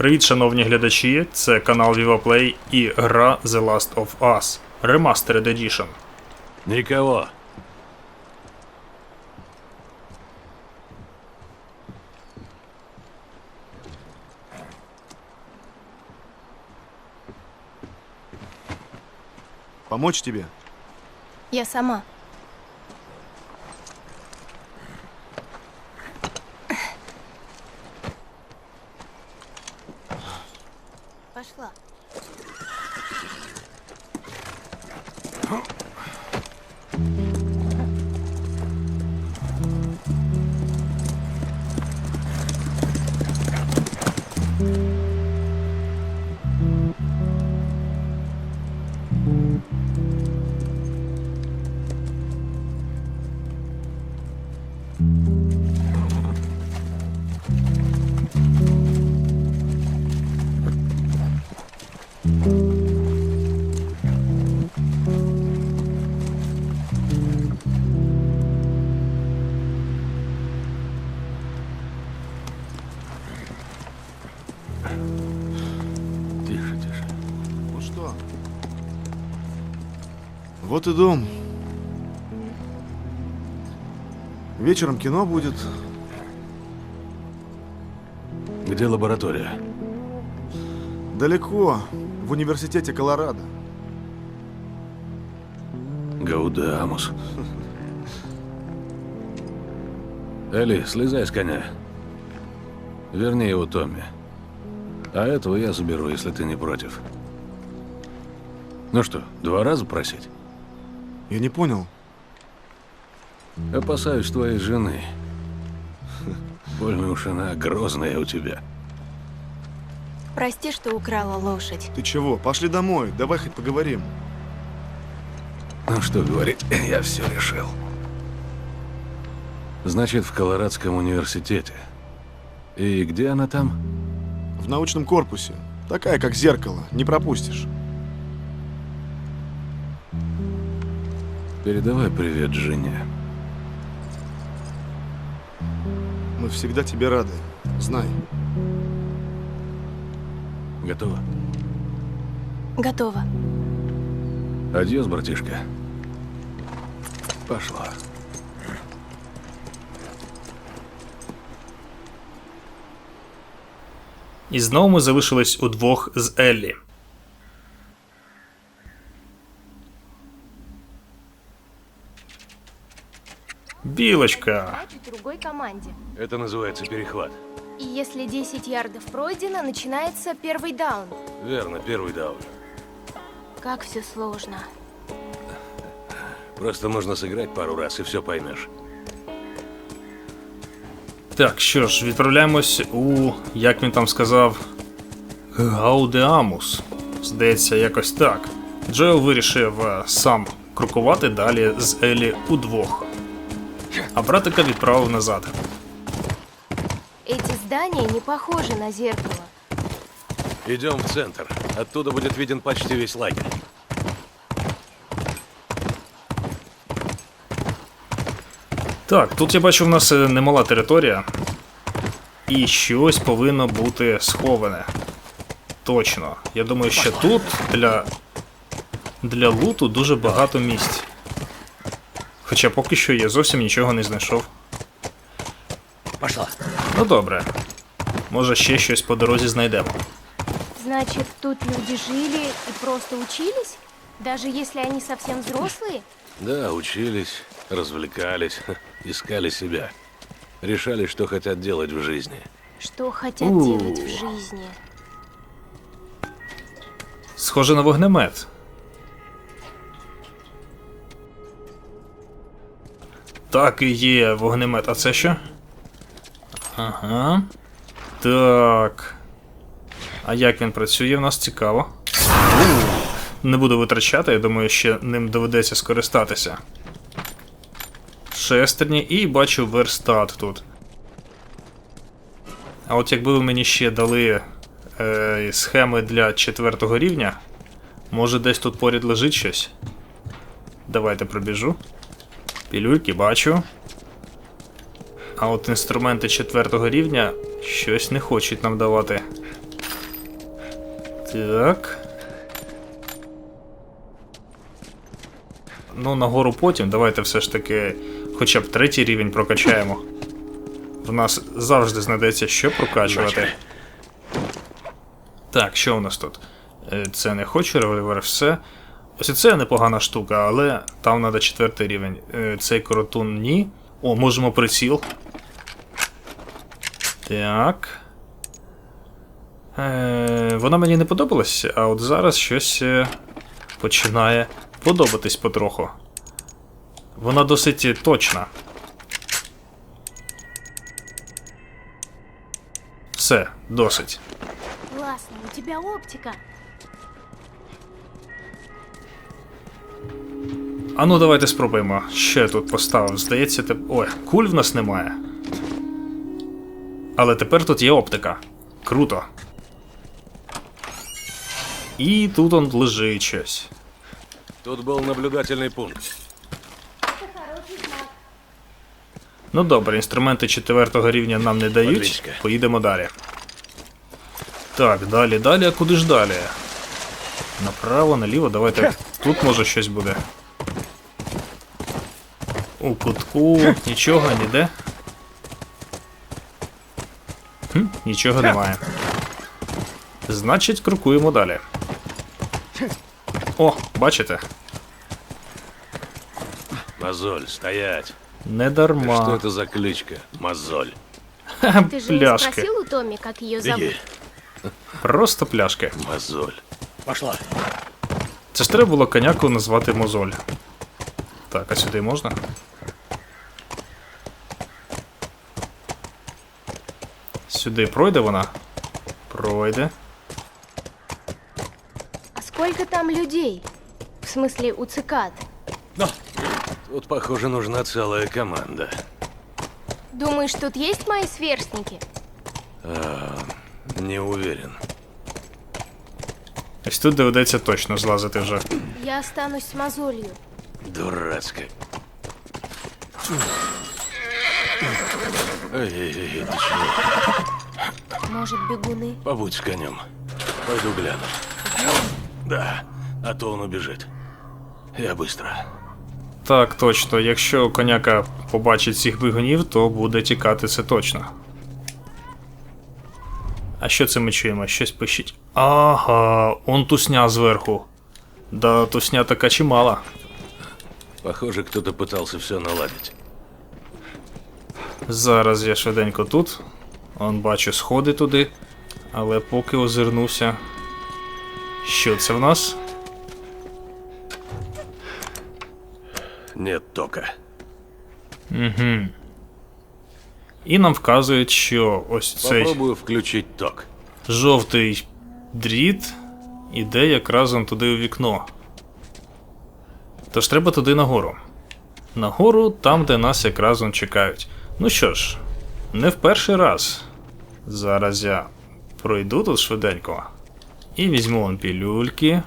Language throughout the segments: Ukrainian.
Привіт, шановні глядачі! Це канал VivaPlay і гра The Last of Us Remastered Edition. Никого. Помочь тебе? Я сама. Пошла. Вот и дом. Вечером кино будет. Где лаборатория? Далеко, в университете Колорадо. Гаудамус. Элли, слезай с коня. Верни его Томми. А этого я заберу, если ты не против. Ну что, два раза просить? Я не понял. Опасаюсь твоей жены. Больно уж она грозная у тебя. Прости, что украла лошадь. Ты чего? Пошли домой, давай хоть поговорим. Ну что говорить, я все решил. Значит, в Колорадском университете. И где она там? В научном корпусе. Такая, как зеркало, не пропустишь. Передавай привет жене. Мы всегда тебе рады. Знай. Готово? Готова. Адьос, братишка. Пошла. І знову ми залишились удвох з Еллі. Білочка. Значит, другой команде. Это называется перехват. И если 10 ярдов пройдено, начинается первый даун. Верно, первый даун. Как все сложно. Просто нужно сыграть пару раз и все поймешь. Так, що ж, відправляємось у, як він там сказав, Гаудеамус. Здається, якось так. Джоел вирішив е, сам крокувати далі з Елі удвох. А братика відправив назад. Эти здания не похожи на зеркало. Идем в центр. Оттуда будет виден почти весь лагерь. Так, тут я бачу, в нас е, немала територія. І щось повинно бути сховане. Точно. Я думаю, що тут для. Для луту дуже багато місць. Хоча поки що я зовсім нічого не знайшов. Пошла. Ну добре. Може ще щось по дорозі знайдемо. Значит, тут люди жили и просто учились? Даже если они совсем взрослые? Да, учились, развлекались, искали себя. Решали, что хотят делать в жизни. Что хотят У. делать в жизни? Схоже на вогнемет. Так і є вогнемет. А це що? Ага. Так. А як він працює, в нас цікаво. Не буду витрачати, я думаю, ще ним доведеться скористатися. Шестерні і бачу верстат тут. А от якби ви мені ще дали е, схеми для четвертого рівня, може десь тут поряд лежить щось. Давайте пробіжу. Пілюльки бачу. А от інструменти четвертого рівня щось не хочуть нам давати. Так. Ну, нагору потім. Давайте все ж таки хоча б третій рівень прокачаємо. В нас завжди знайдеться що прокачувати. Так, що у нас тут? Е, Це не хочу, револьвер, все. Ось це непогана штука, але там треба четвертий рівень. Е, Цей коротун ні. О, можемо приціл. Так. Е, вона мені не подобалась, а от зараз щось е, починає подобатись потроху. Вона досить точна. Все, досить. Классно, у тебя оптика. А ну давайте спробуємо. Що я тут поставив? Здається, теп... Ой, куль в нас немає. Але тепер тут є оптика. Круто. І тут он лежить щось. Тут был наблюдательный пункт. Ну добре, інструменти четвертого рівня нам не дають. Поїдемо далі. Так, далі, далі, а куди ж далі? Направо, наліво, давайте. Тут може щось буде. У кутку, нічого, ніде. Хм, нічого немає. Значить, крокуємо далі. О, бачите? Мозоль, стоять. Не Что дарма. это за кличка? Мозоль. Ты же не Пляшки. спросил у Томми, как ее зовут? Беги. Просто пляшки. Мозоль. Пошла. Це ж треба було коняку назвати мозоль. Так, а сюди можна? Сюди пройде вона? Пройде. А сколько там людей? В смысле, у цикад? Тут, похоже, нужна целая команда. Думаешь, тут есть мои сверстники? Не уверен. Ось тут доведеться точно злазити вже. Я останусь с мозолью. Дурацкая. Эй-эй-эй, ты чего? Может, бегуны? Побудь с конем. Пойду гляну. Да, а то он убежит. Я быстро. Так, точно, якщо коняка побачить цих бігунів, то буде тікати це точно. А що це ми чуємо? Щось пишіть. Ага, он тусня зверху. Да, тусня така чимала. Похоже, кто-то пытался все наладить. Зараз я швиденько тут. Он бачу сходи туди. Але поки озирнувся. Що це в нас? Нет тока. І нам вказують, що ось цей Попробую включить ток. жовтий дріт іде якраз он туди у вікно. Тож треба туди нагору. Нагору, там, де нас якраз он чекають. Ну що ж, не в перший раз. Зараз я пройду тут швиденько. І візьму он пілюльки.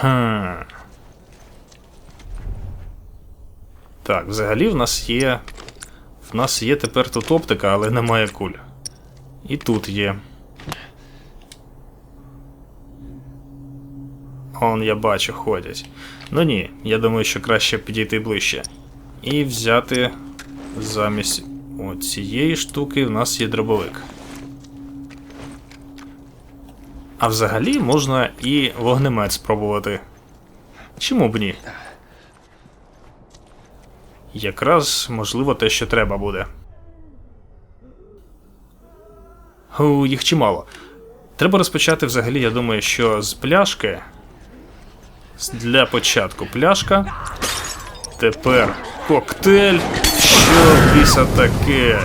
Хм. Так, взагалі в нас є. В нас є тепер тут оптика, але немає куль. І тут є. Он, я бачу, ходять. Ну ні, я думаю, що краще підійти ближче. І взяти замість цієї штуки в нас є дробовик. А взагалі можна і вогнемет спробувати. Чому б ні? Якраз, можливо, те, що треба буде. У, їх чимало. Треба розпочати взагалі, я думаю, що з пляшки. Для початку пляшка. Тепер коктейль. Що біса таке?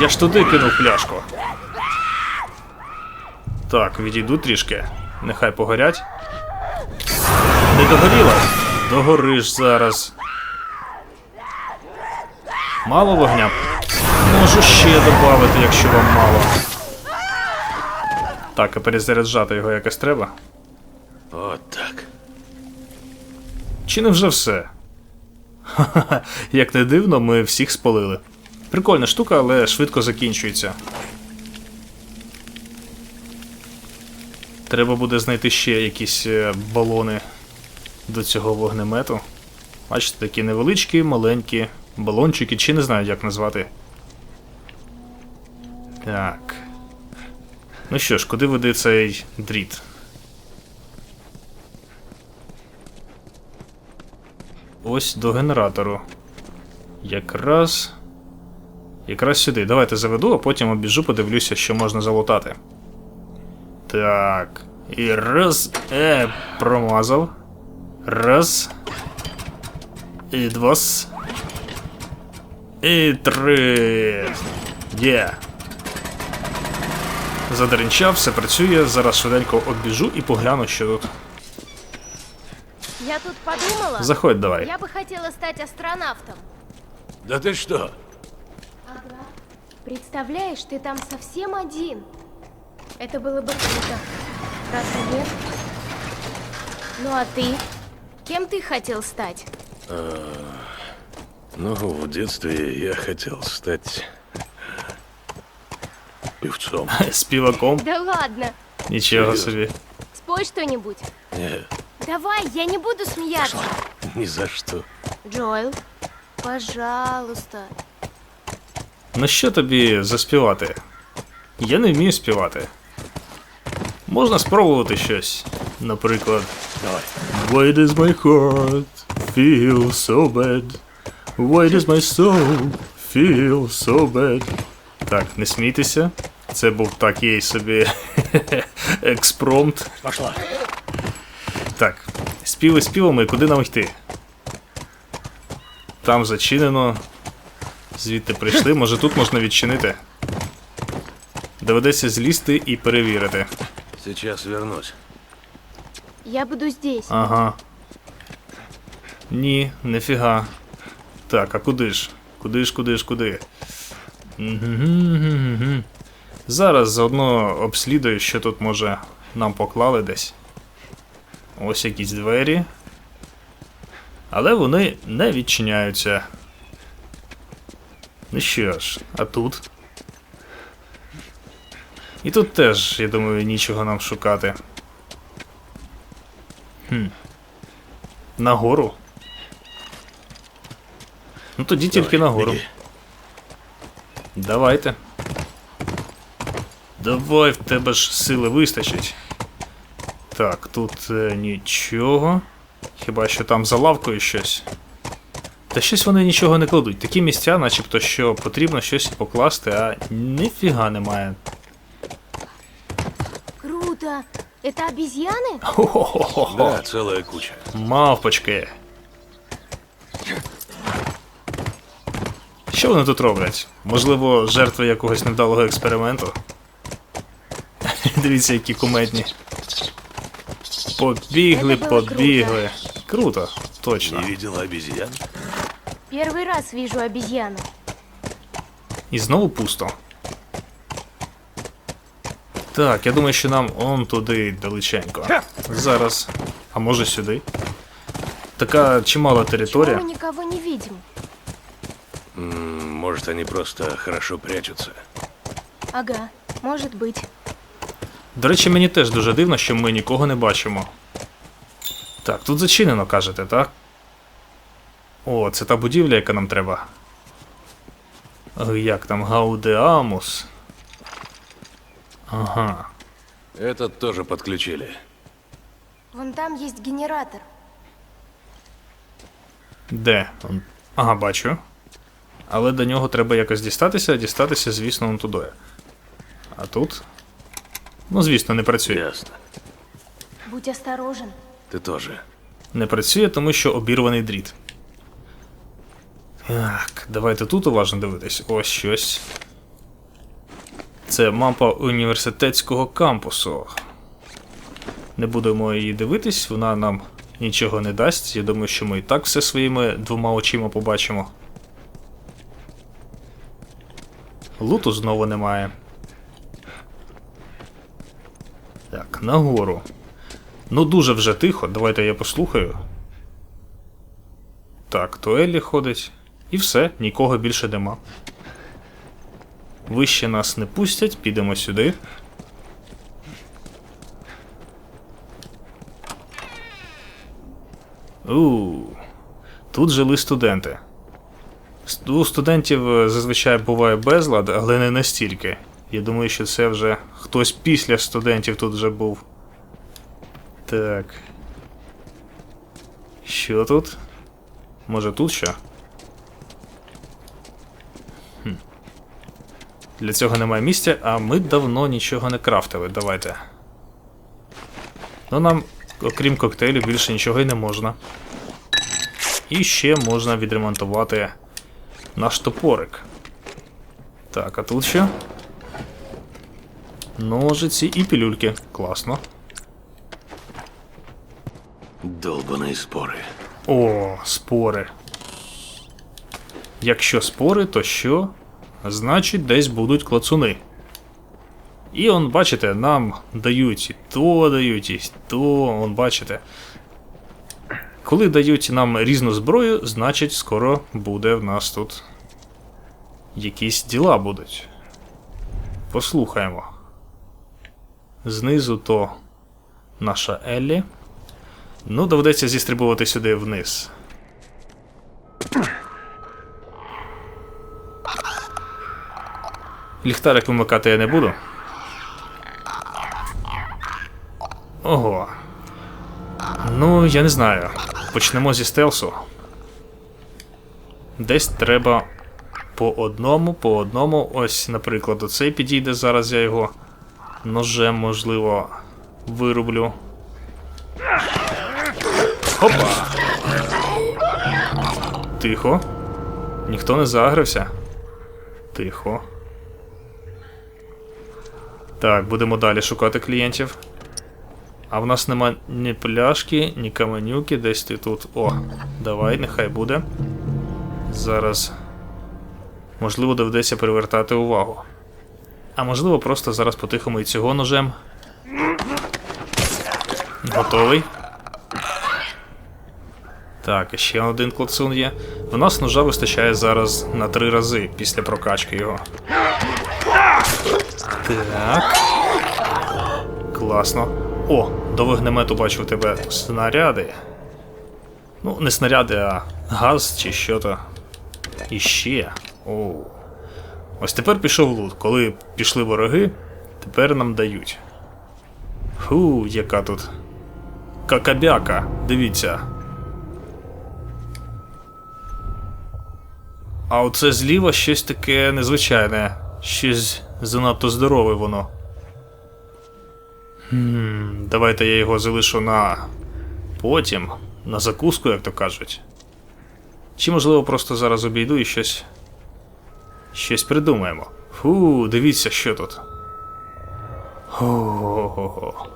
Я ж туди кинув пляшку. Так, відійду трішки. Нехай погорять. Не догоріло? Догориш зараз. Мало вогня? Можу ще додати, якщо вам мало. Так, а перезаряджати його якось треба. Так. Чи не вже все? Ха-ха-ха, як не дивно, ми всіх спалили. Прикольна штука, але швидко закінчується. Треба буде знайти ще якісь е, балони до цього вогнемету. Бачите, такі невеличкі, маленькі балончики, чи не знаю, як назвати. Так. Ну що ж, куди веде цей дріт? Ось до генератору. Якраз. Якраз сюди. Давайте заведу, а потім обіжу, подивлюся, що можна залутати. Так. І раз. Е, промазав. Раз. І два. І три. Є. Задеренчав, все працює. Зараз швиденько обіжу і погляну, що тут. Я тут подумала, Заходь давай. я бы хотела стать астронавтом. Да ты что? Представляешь, ты там совсем один. Это было бы круто. Разве нет? Ну а ты? Кем ты хотел стать? Ну, в детстве я хотел стать певцом. Співаком. Да ладно. Нічого Серйозно? собі. Спой что-нибудь. Не, Давай, я не буду смеяться. ни за что. Джоэл, пожалуйста. Ну що тобі заспівати? Я не вмію співати. Можна спробувати щось. Наприклад. Давай. Why does my heart feel so bad? Why does my soul feel so bad? Так, не смійтеся. Це був такий собі експромт. Пошла. Так, співи співами, куди нам йти? Там зачинено. Звідти прийшли, може тут можна відчинити. Доведеться злізти і перевірити. Сейчас вернусь. Я буду здесь. Ага. Ні, нефіга. Так, а куди ж? Куди ж, куди ж, куди? Зараз заодно обслідую, що тут може нам поклали десь. Ось якісь двері. Але вони не відчиняються. Ну що ж, а тут? І тут теж, я думаю, нічого нам шукати. Хм. Нагору? Ну тоді тільки нагору. беги. Давайте. Давай, в тебе ж сили вистачить. Так, тут е, нічого. Хіба що там за лавкою щось. Та щось вони нічого не кладуть. Такі місця, начебто, що потрібно щось покласти, а ніфіга немає. Круто. Это обезьяны? Хо-хо-хо-хо. Да, целая куча. Мавпочки. Що вони тут роблять? Можливо, жертви якогось невдалого експерименту? Дивіться, які кумедні. Побігли, Це було побігли. Круто, точно. Не видела обезьян? Первый раз вижу обезьяну. І знову пусто. Так, я думаю, що нам он туди далеченько. Зараз. А може сюди? Така чимала Почему територія. мы никого не видим? М, Может, они просто хорошо прячутся. Ага, может быть. До речі, мені теж дуже дивно, що ми нікого не бачимо. Так, тут зачинено, кажете, так? О, це та будівля, яка нам треба. Е, Як там Гаудеамус? Ага. Этот тоже подключили. Вон там есть генератор. Де? Он- Ага, бачу. Але до нього треба якось дістатися, а дістатися, звісно, он туди. А тут? Ну, звісно, не працює. Ясно. Будь осторожен. Ты тоже. Не працює, тому що обірваний дріт. Так, давайте тут уважно дивитись. Ось щось. Це мапа університетського кампусу. Не будемо її дивитись, вона нам нічого не дасть. Я думаю, що ми і так все своїми двома очима побачимо. Луту знову немає. нагору. Ну, дуже вже тихо, давайте я послухаю. Так, то Еллі ходить. І все, нікого більше нема. Вище нас не пустять, підемо сюди. У, тут жили студенти. У студентів е, зазвичай буває безлад, але не настільки. Я думаю, що це вже хтось після студентів тут вже був. Так. Що тут? Може тут що? Хм. Для цього немає місця, а ми давно нічого не крафтили. Давайте. Ну нам, окрім коктейлю, більше нічого й не можна. І ще можна відремонтувати наш топорик. Так, а тут що? Ножиці і пілюльки. Класно. Долбаные споры. О, спори. Якщо спори, то що? Значить, десь будуть клацуни. І он, бачите, нам дають і то дають, і то, он, бачите. Коли дають нам різну зброю, значить скоро буде в нас тут якісь діла будуть. Послухаємо. Знизу то наша Еллі. Ну, доведеться зістрибувати сюди вниз. Ліхтарик вимикати я не буду. Ого. Ну, я не знаю. Почнемо зі стелсу. Десь треба по одному, по одному. Ось, наприклад, оцей підійде. Зараз я його ножем, можливо, вирублю. Опа. Тихо. Ніхто не загрився. Тихо. Так, будемо далі шукати клієнтів. А в нас нема ні пляшки, ні каменюки, десь ти тут. О, давай, нехай буде. Зараз. Можливо, доведеться привертати увагу. А можливо, просто зараз потихому і цього ножем. Готовий. Так, і ще один клацун є. В нас ножа вистачає зараз на три рази після прокачки його. Так. Класно. О, до вогнемету бачу у тебе снаряди. Ну, не снаряди, а газ чи що то. І ще. Оу. Ось тепер пішов лут. Коли пішли вороги, тепер нам дають. Фу, яка тут. Какабяка, дивіться. А оце зліва щось таке незвичайне. Щось занадто здорове воно. Хм, давайте я його залишу на потім, на закуску, як то кажуть. Чи можливо просто зараз обійду і щось. Щось придумаємо. Фу, дивіться, що тут. Го-го-го.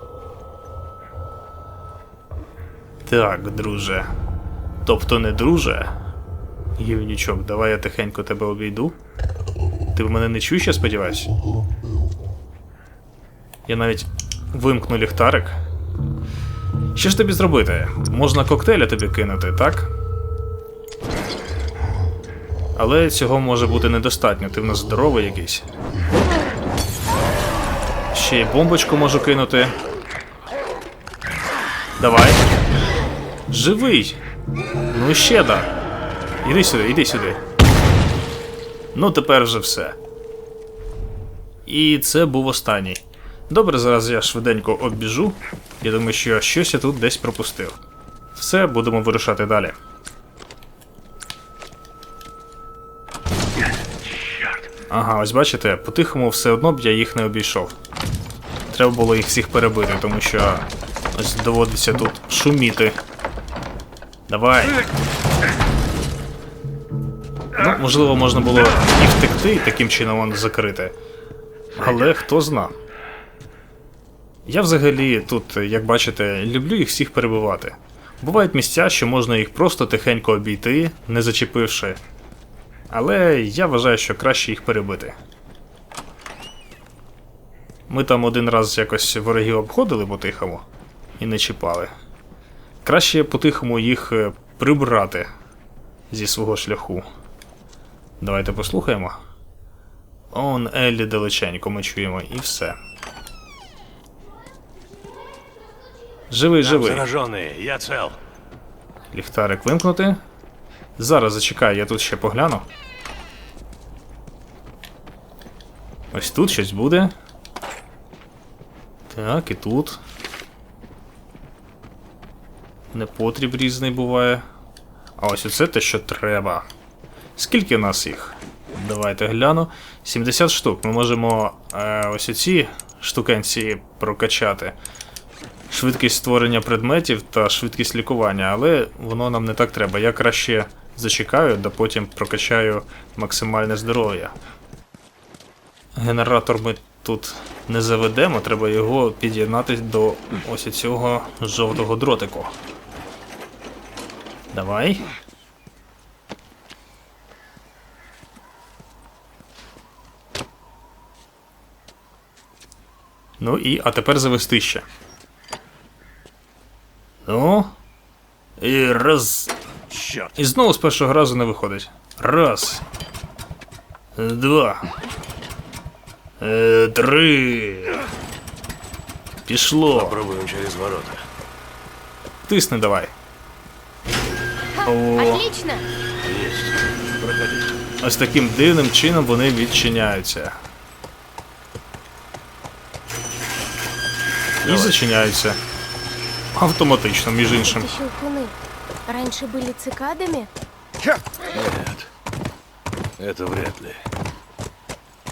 Так, друже. Тобто не друже. Гівнючок, давай я тихенько тебе обійду. Ти в мене не чуєш, я сподіваюсь? Я навіть вимкну ліхтарик. Що ж тобі зробити? Можна коктейля тобі кинути, так? Але цього може бути недостатньо, ти в нас здоровий якийсь. Ще й бомбочку можу кинути. Давай. Живий! Ну ще да. Іди сюди, іди сюди. Ну, тепер вже все. І це був останній. Добре, зараз я швиденько обіжу. Я думаю, що щось я тут десь пропустив. Все, будемо вирушати далі. Ага, ось бачите, по-тихому все одно б я їх не обійшов. Треба було їх всіх перебити, тому що ось доводиться тут шуміти. Давай. Ну, можливо, можна було і втекти, і таким чином воно закрити. Але хто зна. Я взагалі тут, як бачите, люблю їх всіх перебивати. Бувають місця, що можна їх просто тихенько обійти, не зачепивши. Але я вважаю, що краще їх перебити. Ми там один раз якось ворогів обходили по-тихому і не чіпали. Краще по-тихому їх е, прибрати зі свого шляху. Давайте послухаємо. Он Еллі далеченько ми чуємо і все. Живий, живий. Зараженные, я цел. Ліхтарик вимкнути. Зараз зачекай, я тут ще погляну. Ось тут щось буде. Так, і тут. Непотріб різний буває. А ось оце те, що треба. Скільки в нас їх? Давайте гляну. 70 штук. Ми можемо е, ось оці штукенці прокачати. Швидкість створення предметів та швидкість лікування, але воно нам не так треба. Я краще зачекаю, да потім прокачаю максимальне здоров'я. Генератор ми тут не заведемо, треба його під'єднати до ось цього жовтого дротику. Давай. Ну і, а тепер завести ще. Ну. І раз. Черт. І знову з першого разу не виходить. Раз. Два. Е, три. Пішло. Попробуем через ворота. Тисни давай. О, Отлично! Ось таким дивним чином вони відчиняються. І зачиняються. Автоматично, між іншим. Раньше были цикадами? Нет. Это вряд ли.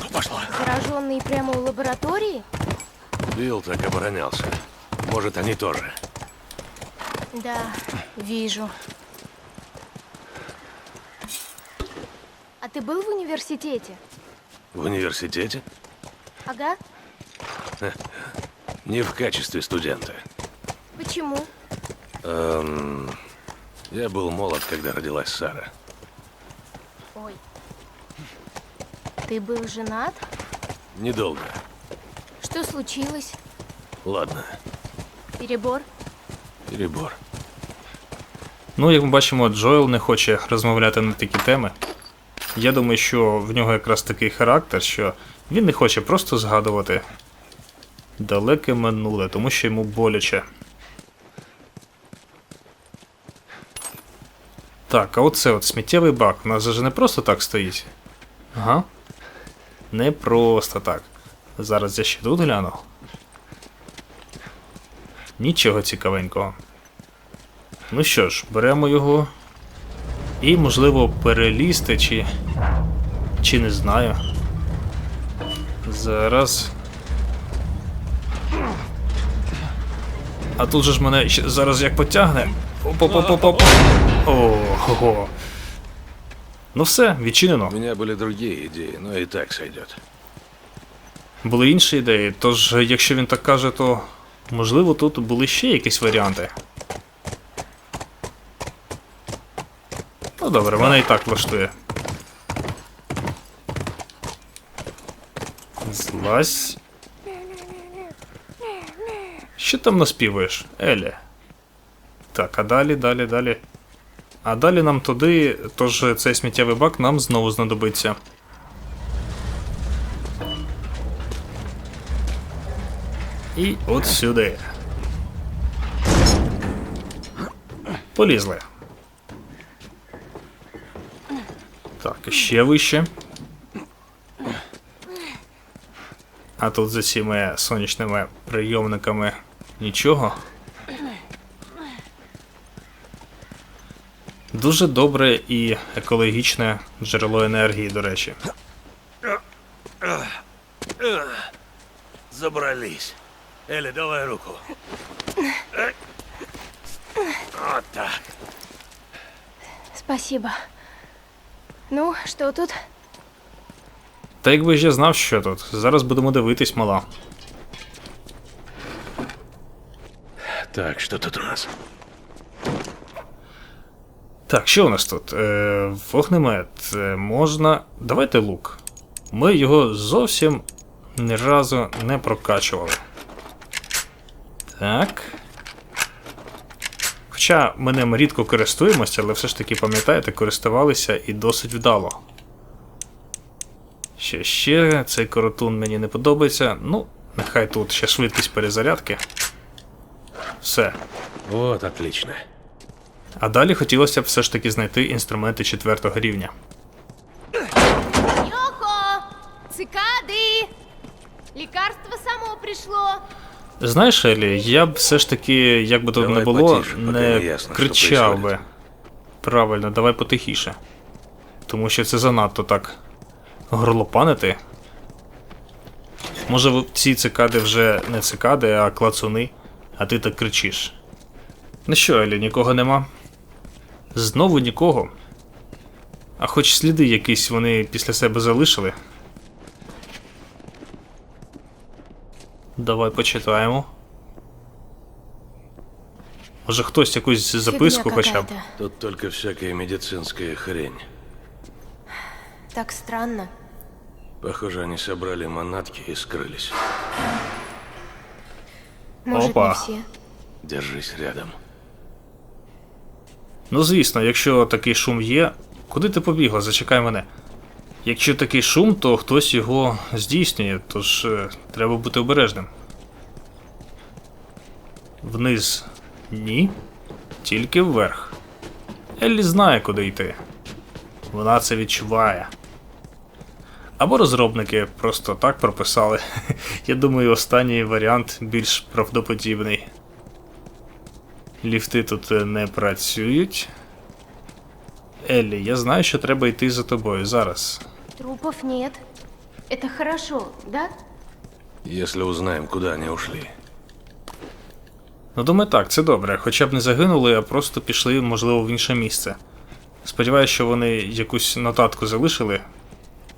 Ну, пошла. Зараженные прямо у лаборатории? Билл так оборонялся. Может, они тоже. Да, вижу. А ты был в университете? В университете? Ага. Не в качестве студента. Почему? Эм, я был молод, когда родилась Сара. Ой. Ты был женат? Недолго. Что случилось? Ладно, Перебор? перебор. Ну, як ми бачимо, Джоел не хоче розмовляти на такі теми. Я думаю, що в нього якраз такий характер, що він не хоче просто згадувати далеке минуле, тому що йому боляче. Так, а оце от сміттєвий бак. У нас же не просто так стоїть. Ага. Не просто так. Зараз я ще тут гляну. Нічого цікавенького. Ну що ж, беремо його. І, можливо, перелізти, чи. Чи не знаю. Зараз. А тут же ж мене зараз як потягне. Ого. Ну все, відчинено. У меня были другие идеи, но и так сойдет. Були інші ідеї, тож, якщо він так каже, то можливо тут були ще якісь варіанти. Ну добре, мене і так влаштує. Злазь. Що там наспівуєш, Елі? Так, а далі, далі, далі. А далі нам туди, тож цей сміттєвий бак нам знову знадобиться. І от сюди. Полізли. Так, ще вище. А тут за цими сонячними прийомниками нічого. Дуже добре і екологічне джерело енергії, до речі. Забрались. Элли, давай руку. Вот так. Спасибо. Ну, что тут? Та якби ж я знав, що тут. Зараз будемо дивитись, мала. Так, что тут у нас? Так, що у нас тут? Е, вогнемет. Е, можна. Давайте лук. Ми його зовсім ні разу не прокачували. Так. Хоча ми ним рідко користуємося, але все ж таки, пам'ятаєте, користувалися і досить вдало. Ще ще, цей коротун мені не подобається. Ну, нехай тут ще швидкість перезарядки. Все. Вот, отлично. А далі хотілося б все ж таки знайти інструменти четвертого рівня. Йохо! Цикады! Лекарство само пришло. Знаєш, Елі, я б все ж таки, як би тут не було, потише, не не ясно, кричав би. Правильно, давай потихіше. Тому що це занадто так горлопанити. Може, ці цикади вже не цикади, а клацуни, а ти так кричиш. Ну що, Елі, нікого нема? Знову нікого. А хоч сліди якісь вони після себе залишили. Давай почитаємо. Може хтось якусь записку хоча б. Тут только всякая медицинская хрень. Так странно. Похоже, они собрали манатки и скрылись. Может, Опа. не все. Держись рядом. Ну, звісно, якщо такий шум є. Куди ти побігла? Зачекай мене. Якщо такий шум, то хтось його здійснює, тож е, треба бути обережним. Вниз ні. Тільки вверх. Еллі знає, куди йти. Вона це відчуває. Або розробники просто так прописали. Я думаю, останній варіант більш правдоподібний. Ліфти тут е, не працюють. Еллі, я знаю, що треба йти за тобою зараз. Трупов нет. Это хорошо, да? Если узнаем, куда они ушли. Ну, думаю, так, це добре. Хоча б не загинули, а просто пішли, можливо, в інше місце. Сподіваюсь, що вони якусь нотатку залишили,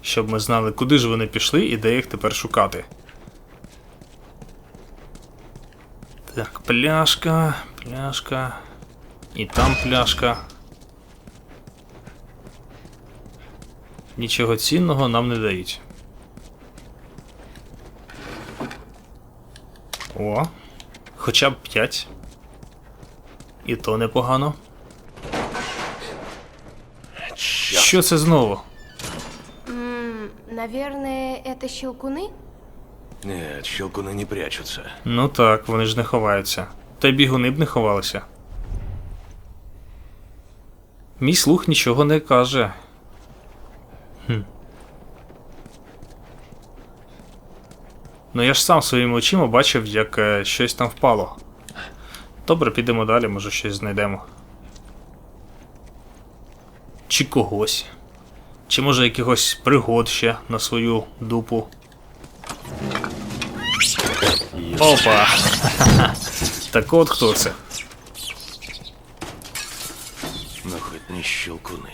щоб ми знали, куди ж вони пішли і де їх тепер шукати. Так, пляшка, пляшка. І там пляшка. Нічого цінного нам не дають. О, хоча б 5. І то непогано. Що це знову? Наверное, это щелкуны? Нет, щелкуны не прячутся. Ну так, вони ж не ховаються. Та й бігуни б не ховалися. Мій слух нічого не каже. Хм. Ну я ж сам своїми очима бачив, як е, щось там впало. Добре, підемо далі, може щось знайдемо. Чи когось. Чи може якихось пригод ще на свою дупу. Опа! Так от хто це? Но хоть не щелкуны.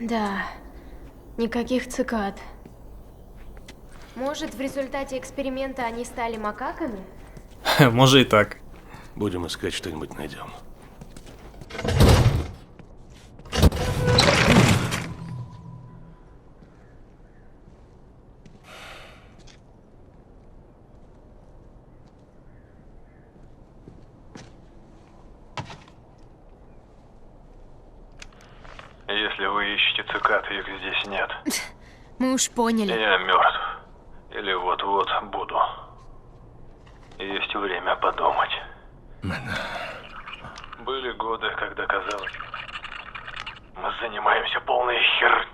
Да, никаких цикад. Может, в результате эксперимента они стали макаками? Хе, Може і так. Будем искать что-нибудь найдем. Цикад, их здесь нет. Мы уж поняли. Я мертв. Или вот-вот буду. Есть время подумать. Были годы, когда казалось, мы занимаемся полной хер...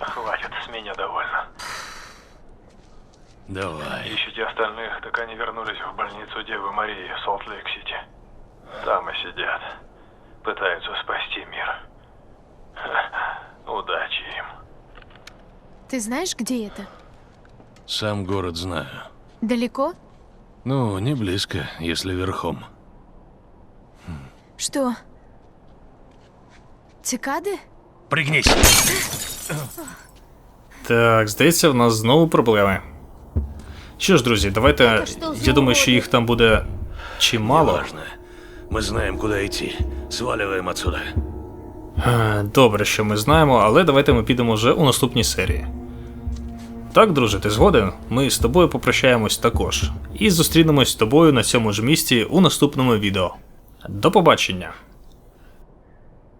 Хватит, с меня довольно. Давай. Ищите остальных, так они вернулись в больницу Девы Марии в Солт-Лейк-Сити. Там и сидят. Пытаются спасти мир. Удачи им. Ты знаешь, где это? Сам город знаю. Далеко? Ну, не близко, если верхом. Что? Цикады? Так, здається, в нас знову проблеми. Що ж, друзі, давайте. Це ж то Я думаю, що знову. їх там буде чимало. Важно. Мы знаем, куда идти. Сваливаем отсюда. Е, Добре, що ми знаємо, але давайте ми підемо вже у наступній серії. Так, друже, ти згоден? Ми з тобою попрощаємось також. І зустрінемось з тобою на цьому ж місці у наступному відео. До побачення!